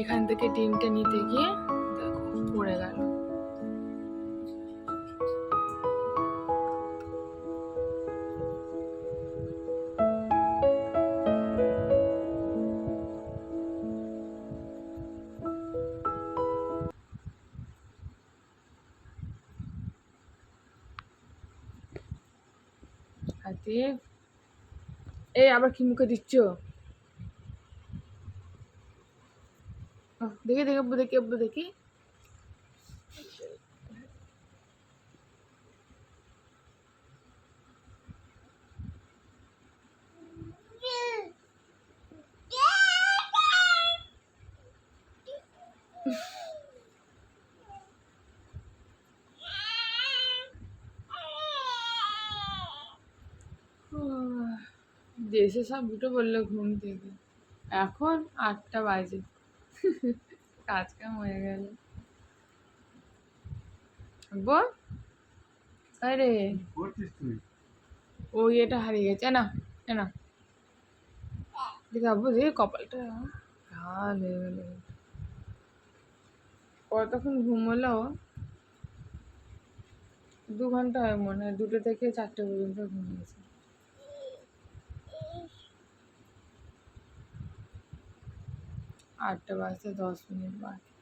এখান থেকে ডিমটা নিতে গিয়ে দেখো পড়ে গেল। এই আবার কি মুখে দিচ্ছ? দেখি দেখি আব্বু দেখি আব্বু দেখি। দেশে সব উঠে বলল ঘুম থেকে। এখন আটটা বাজে। কাজ কাম হয়ে গেল। বল আরে। ওই এটা হারিয়ে গেছে। না না। দেখে আব্বু দেখে কপালটা। লাল হয়ে গেল। কতক্ষণ ঘুমোলো? দু ঘণ্টা হয় মনে হয় দুটো থেকে চারটে পর্যন্ত ঘুমিয়েছে। আটটা বাজতে দশ মিনিট বাকি।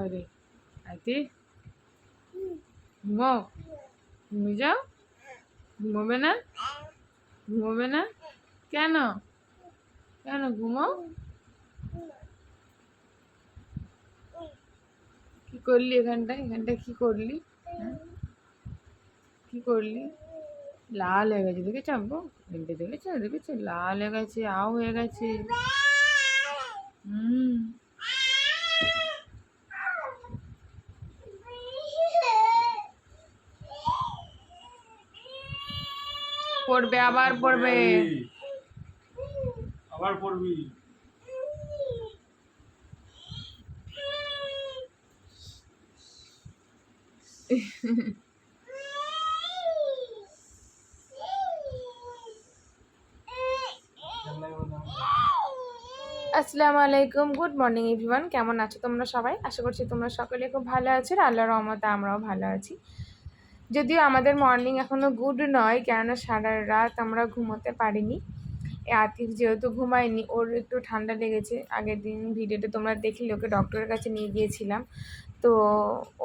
আরে আইতে? ঘুমাও ঘুমিয়ে যাও? ঘুমোবে না? ঘুমোবে না? কেন? কেন ঘুমাও কি করলি এখানটায়? এখানটায় কি করলি? হ্যাঁ? কি করলি? লাল হয়ে গেছে, দেখেছ আব্বু? এমনি দেখেছ? দেখেছ? লাল হয়ে গেছে, আও হয়ে গেছে। হুম। পড়বে, আবার পড়বে। আবার পড়বি। আসসালামু আলাইকুম। গুড মর্নিং এভরিওয়ান কেমন আছো তোমরা সবাই? আশা করছি তোমরা সকলে খুব ভালো আছো। আর আল্লাহর রহমতে আমরাও ভালো আছি। যদিও আমাদের মর্নিং এখনও গুড নয়, কেননা সারা রাত আমরা ঘুমোতে পারিনি। আতিফ যেহেতু ঘুমায়নি, ওর একটু ঠান্ডা লেগেছে। আগের দিন ভিডিওটা তোমরা দেখলে, ওকে ডক্টরের কাছে নিয়ে গিয়েছিলাম। তো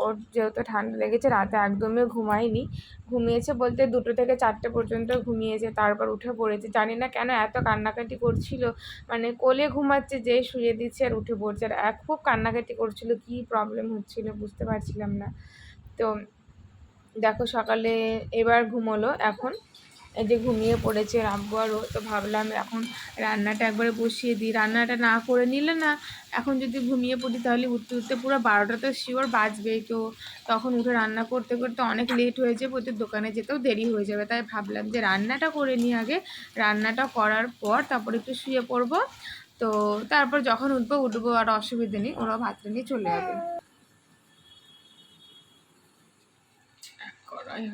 ওর যেহেতু ঠান্ডা লেগেছে, রাতে একদমই ঘুমায়নি। ঘুমিয়েছে বলতে দুটো থেকে চারটে পর্যন্ত ঘুমিয়েছে, তারপর উঠে পড়েছে। জানি না কেন এত কান্নাকাটি করছিল মানে কোলে ঘুমাচ্ছে যে শুয়ে দিচ্ছে আর উঠে পড়ছে। আর খুব কান্নাকাটি করছিল, কি প্রবলেম হচ্ছিল বুঝতে পারছিলাম না। তো দেখো সকালে এবার ঘুমোলো এখন। যে ঘুমিয়ে পড়েছে আর তো ভাবলাম এখন রান্নাটা একবারে বসিয়ে দিই। রান্নাটা না করে নিলে না, এখন যদি ঘুমিয়ে পড়ি তাহলে উঠতে উঠতে পুরো বারোটা তো শিওর বাজবেই তো। তখন উঠে রান্না করতে করতে অনেক লেট হয়ে যাবে ওদের দোকানে যেতেও দেরি হয়ে যাবে। তাই ভাবলাম যে রান্নাটা করে নিই আগে। রান্নাটা করার পর তারপর একটু শুয়ে পড়ব। তো তারপর যখন উঠবো উঠবো আর অসুবিধে নেই ওরা ভাতটা নিয়ে চলে যাবে।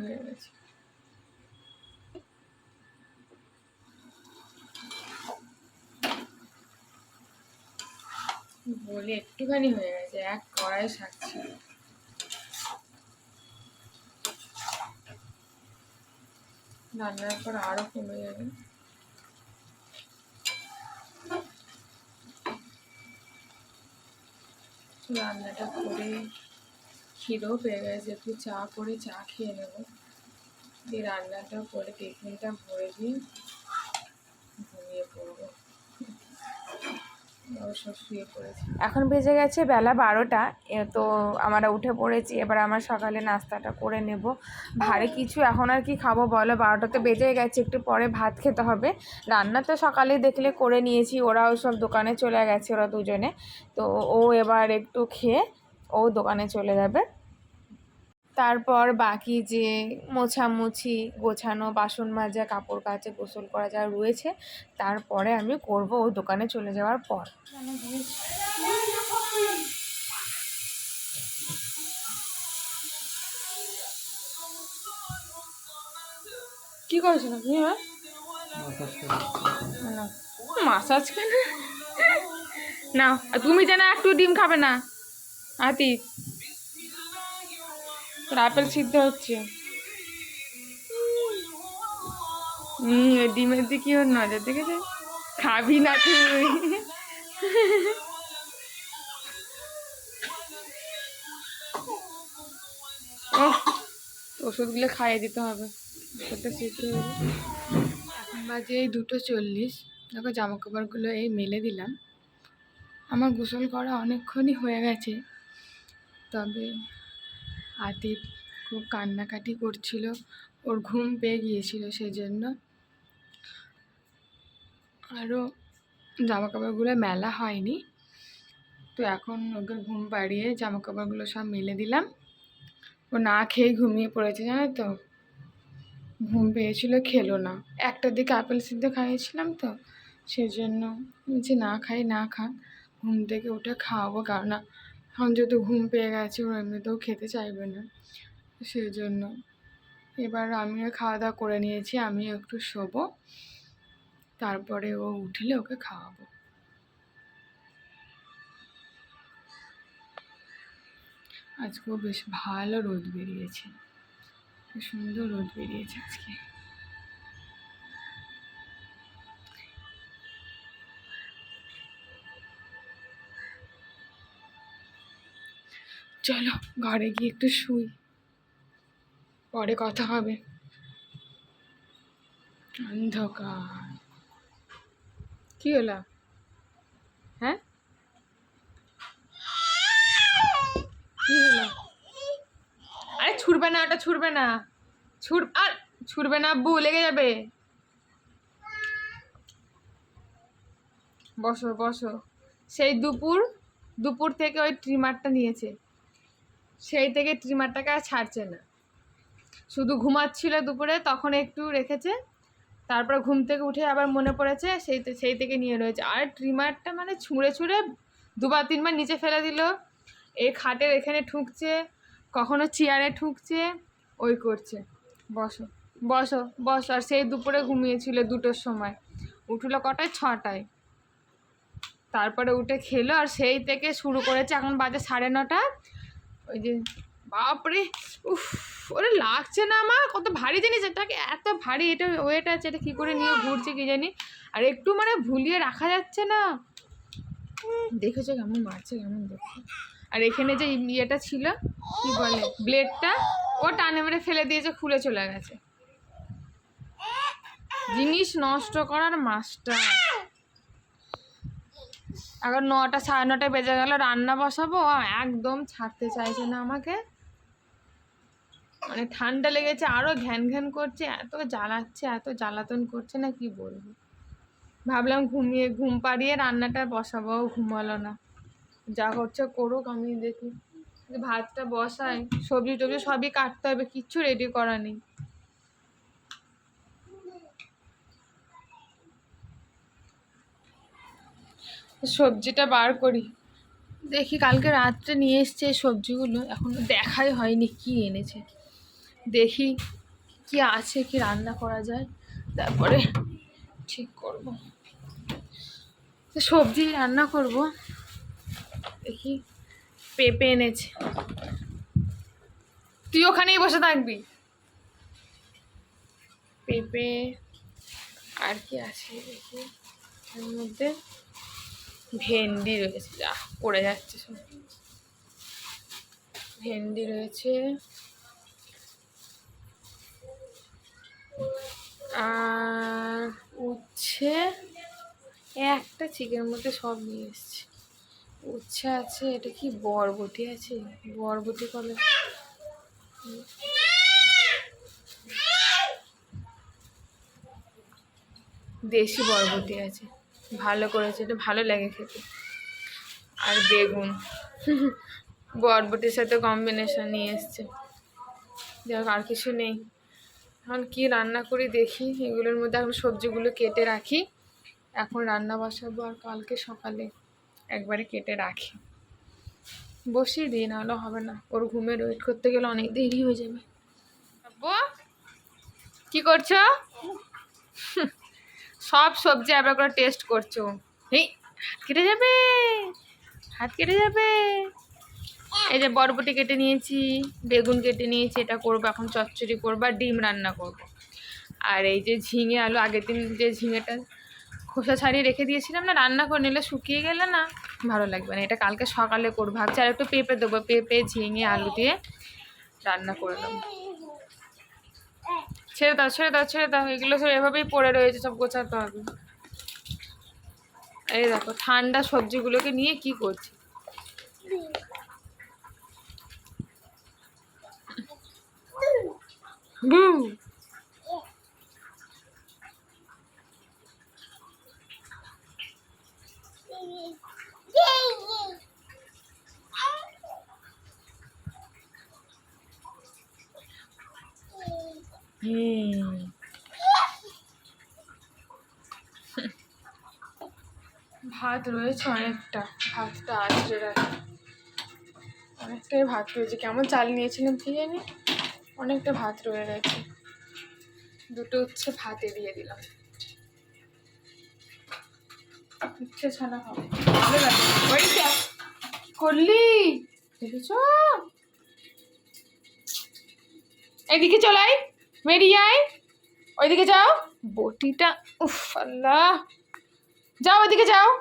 হয়ে গেছে। বলে, একটুখানি হয়ে গেছে, এক কড়াই শাক রান্নার পর আরও কমে যাবে। রান্নাটা করে খিদেও পেয়ে গেছে, একটু চা করে চা খেয়ে নেব। দিয়ে রান্নাটা করে টিফিনটা ভরে দিয়ে ঘুমিয়ে পড়ব। এখন বেজে গেছে বেলা বারোটা তো আমরা উঠে পড়েছি, এবার আমার সকালে নাস্তাটা করে নেব। ভারে কিছু এখন আর কি খাব বলো? বারোটাতে বেজে গেছে, একটু পরে ভাত খেতে হবে। রান্না তো সকালে দেখলে করে নিয়েছি, ওরাও সব দোকানে চলে গেছে, ওরা দুজনে। তো ও এবার একটু খেয়ে ও দোকানে চলে যাবে। তারপর বাকি যে মোছামুছি গোছানো বাসন মাজা কাপড় কাচে গোসল করা যা রয়েছে তারপরে আমি করব ও দোকানে চলে যাওয়ার পর। কি করছেন আপনি হ্যাঁ? না মাসাজ কেন না তুমি যেন একটু ডিম খাবে না। আতি তোর আপেল সিদ্ধ হচ্ছে। ডিমের দিকে ওর নজর দেখেছে খাবি না তুই। ওষুধগুলো খাইয়ে দিতে হবে। এখন বাজে এই দুটো চল্লিশ। দেখো জামা কাপড়গুলো এই মেলে দিলাম। আমার গোসল করা অনেকক্ষণই হয়ে গেছে। তবে আতিফ খুব কান্নাকাটি করছিল। ওর ঘুম পেয়ে গিয়েছিল সেই জন্য আরও জামা কাপড়গুলো মেলা হয়নি। তো এখন ওকে ঘুম পাড়িয়ে জামা কাপড়গুলো সব মেলে দিলাম। ও না খেয়ে ঘুমিয়ে পড়েছে, জানো তো? ঘুম পেয়েছিল, খেলো না। একটার দিকে আপেল সিদ্ধ খাইয়েছিলাম তো সেই জন্য বলছি, না খাই, না খা। ঘুম থেকে উঠে খাওয়াবো কারণ না এখন যেহেতু ঘুম পেয়ে গেছে ও এমনিতেও খেতে চাইবে না সেই জন্য এবার আমিও খাওয়া দাওয়া করে নিয়েছি, আমিও একটু শোবো, তারপরে ও উঠলে ওকে খাওয়াবো। আজকেও বেশ ভালো রোদ বেরিয়েছে সুন্দর রোদ বেরিয়েছে আজকে। চলো ঘরে গিয়ে একটু শুই। পরে কথা হবে। অন্ধকার। কি হলো? হ্যাঁ? কি হলো? আরে ছুটবে না, ওটা ছুটবে না। ছুট আর ছুটবে না আব্বু, লেগে যাবে। বসো বসো। সেই দুপুর দুপুর থেকে ওই ট্রিমারটা নিয়েছে। সেই থেকে ট্রিমারটাকে আর ছাড়ছে না। শুধু ঘুমাচ্ছিল দুপুরে, তখন একটু রেখেছে, তারপর ঘুম থেকে উঠে আবার মনে পড়েছে, সেই সেই থেকে নিয়ে রয়েছে। আর ট্রিমারটা মানে ছুঁড়ে ছুঁড়ে দুবার তিনবার নিচে ফেলে দিল। এই খাটের এখানে ঠুকছে, কখনো চেয়ারে ঠুকছে, ওই করছে। বসো বসো বসো। আর সেই দুপুরে ঘুমিয়েছিল দুটোর সময়। উঠল কটায়? ছটায়। তারপরে উঠে খেলো, আর সেই থেকে শুরু করেছে এখন বাজে সাড়ে নটা। ওই যে, বাপরে, উফ, ওরে লাগছে না আমার কত ভারী জিনিস, এটাকে এত ভারী, এটা ওয়েট আছে, এটা কী করে নিয়ে ঘুরছে কি জানি। আর একটু মানে ভুলিয়ে রাখা যাচ্ছে না। দেখেছ কেমন মারছে কেমন দেখছ? আর এখানে যে ইয়েটা ছিল, কি বলে ব্লেডটা ও টানে মেরে ফেলে দিয়েছে, খুলে চলে গেছে। জিনিস নষ্ট করার মাস্টার এখন নটা, সাড়ে নটায় বেজে গেল, রান্না বসাবো। একদম ছাড়তে চাইছে না আমাকে। মানে ঠান্ডা লেগেছে আরও ঘ্যান ঘ্যান করছে, এত জ্বালাচ্ছে, এত জ্বালাতন করছে না, কি বলব? ভাবলাম ঘুমিয়ে, ঘুম পাড়িয়ে রান্নাটা বসাবো ঘুমালো না। যা করছে করুক, আমি দেখি। ভাতটা বসাই সবজি টবজি সবই কাটতে হবে, কিচ্ছু রেডি করা নেই। সবজিটা বার করি। দেখি কালকে রাত্রে নিয়ে এসছে এই সবজিগুলো, এখনও দেখাই হয়নি কি এনেছে। দেখি কি আছে, কি রান্না করা যায়। তারপরে ঠিক করব। সবজি রান্না করব। দেখি পেঁপে এনেছে। তুই ওখানেই বসে থাকবি? পেঁপে আর কি আছে দেখি। এর মধ্যে ভেন্ডি রয়েছে, যা পড়ে যাচ্ছে সব। ভেন্ডি রয়েছে। আর উচ্ছে একটা চিকেনের মধ্যে সব নিয়ে এসছে। উচ্ছে আছে, এটা কি বরবটি আছে? বরবটি কলে দেশি বরবটি আছে। ভালো করেছে এটা ভালো লাগে খেতে। আর বেগুন। বরবটির সাথে কম্বিনেশন নিয়ে এসছে। যাক আর কিছু নেই। এখন কি রান্না করি দেখি। এগুলোর মধ্যে এখন সবজিগুলো কেটে রাখি। এখন রান্না বসাবো আর কালকে সকালে একবারে কেটে রাখি। বসিয়ে দিই নাহলে হবে না। ওর ঘুমের ওয়েট করতে গেলে অনেক দেরি হয়ে যাবে। কি করছ? সব সবজি আবার করে টেস্ট করছ। এই কেটে যাবে। হাত কেটে যাবে। এই যে বরবটি কেটে নিয়েছি, বেগুন কেটে নিয়েছি, এটা করব, এখন চচ্চড়ি করব আর ডিম রান্না করব। আর এই যে ঝিঙে আলু, আগের দিন যে ঝিঙেটা খোসা ছাড়িয়ে রেখে দিয়েছিলাম না, রান্না করে নিলে শুকিয়ে গেলে না, ভালো লাগবে না। এটা কালকে সকালে করব, ভাবছি আর একটু পেঁপে দেবো, পেঁপে, ঝিঙে, আলু দিয়ে রান্না করে দেবো ছেড়ে দাও ছেড়ে দাও ছেড়ে দাও, এগুলো সব এভাবেই পড়ে রয়েছে, সব গোছাতে হবে। এই দেখো, ঠান্ডা সবজিগুলোকে নিয়ে কি করছি হুম ভাত রয়েছে অনেকটা। ভাতটা রাখি অনেকটাই ভাত রয়েছে। কেমন চাল নিয়েছিলাম কি জানি? অনেকটা ভাত রয়ে গেছে। দুটো হচ্ছে ভাতে দিয়ে দিলাম। ইচ্ছে ছানা হবে। করলি? দেখেছ? এদিকে চলাই আয় ওইদিকে যাও। বটিটা, উফ, আল্লাহ। যাও, ওইদিকে যাও।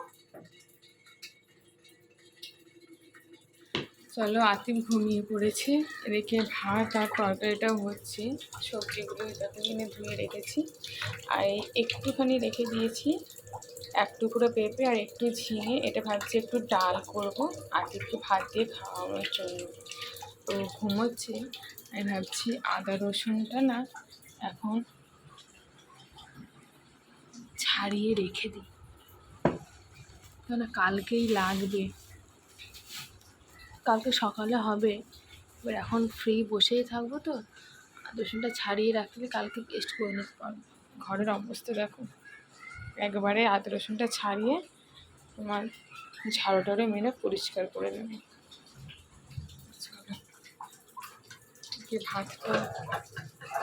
চলো, আতিম ঘুমিয়ে পড়েছে। এদিকে ভাত আর তরকারিটাও হচ্ছে। সবজিগুলো যতদিনে ধুয়ে রেখেছি। আর একটুখানি রেখে দিয়েছি। এক টুকরো পেঁপে আর একটু ঝিঙে। এটা ভাবছি একটু ডাল করব। একটু ভাত দিয়ে খাওয়ানোর জন্য। ঘুমোচ্ছে। আমি ভাবছি আদা রসুনটা না এখন ছাড়িয়ে রেখে দিই। কেন কালকেই লাগবে। কালকে সকালে হবে। এবার এখন ফ্রি বসেই থাকব তো। রসুনটা ছাড়িয়ে রাখলে কালকে টেস্ট করে নিতে পারব। ঘরের অবস্থা দেখো। একবারে আদা রসুনটা ছাড়িয়ে তোমার ঝাড়ু টাড়ু মেরে পরিষ্কার করে নেবে। এদিকে ভাতটা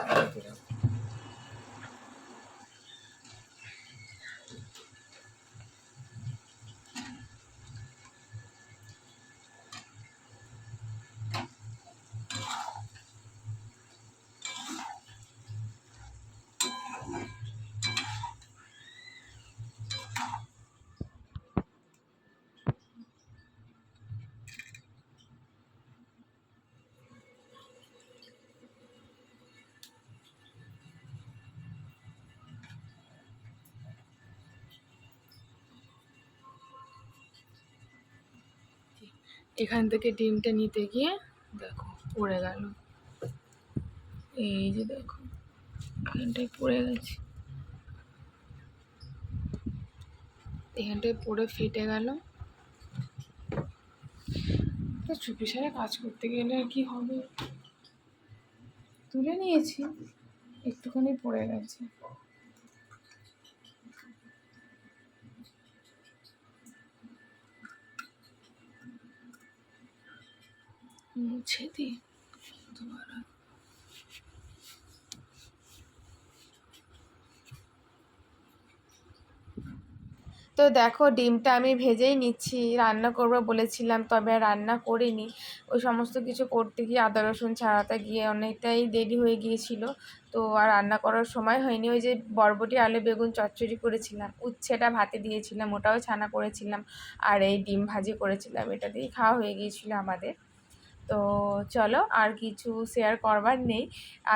দিয়ে দিলাম। এখান থেকে ডিমটা নিতে গিয়ে দেখো পড়ে গেল। এই যে দেখো, এখানটায় পড়ে গেছে। এখানটায় পড়ে ফেটে গেল। চুপি সারে কাজ করতে গেলে আর কি হবে? তুলে নিয়েছি, একটুখানি পড়ে গেছে। মুছে দিই। দুবারা। তো দেখো, ডিমটা আমি ভেজেই নিচ্ছি, রান্না করব বলেছিলাম, তবে রান্না করিনি। ওই সমস্ত কিছু করতে গিয়ে আদা, রসুন ছাড়াতে গিয়ে অনেকটাই দেরি হয়ে গিয়েছিল, তো আর রান্না করার সময় হয়নি। ওই যে বরবটি, আলু, বেগুন চচ্চড়ি করেছিলাম, উচ্ছেটা ভাতে দিয়েছিলাম, ওটাও ছানা করেছিলাম, আর এই ডিম ভাজি করেছিলাম, এটা দিয়েই খাওয়া হয়ে গিয়েছিল আমাদের। তো চলো আর কিছু শেয়ার করবার নেই।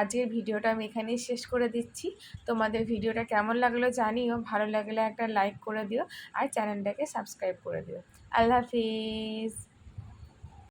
আজকের ভিডিওটা আমি এখানেই শেষ করে দিচ্ছি। তোমাদের ভিডিওটা কেমন লাগল জানিও, ভালো লাগলে একটা লাইক করে দিও আর চ্যানেলটাকে সাবস্ক্রাইব করে দিও। আল্লাহ হাফিজ।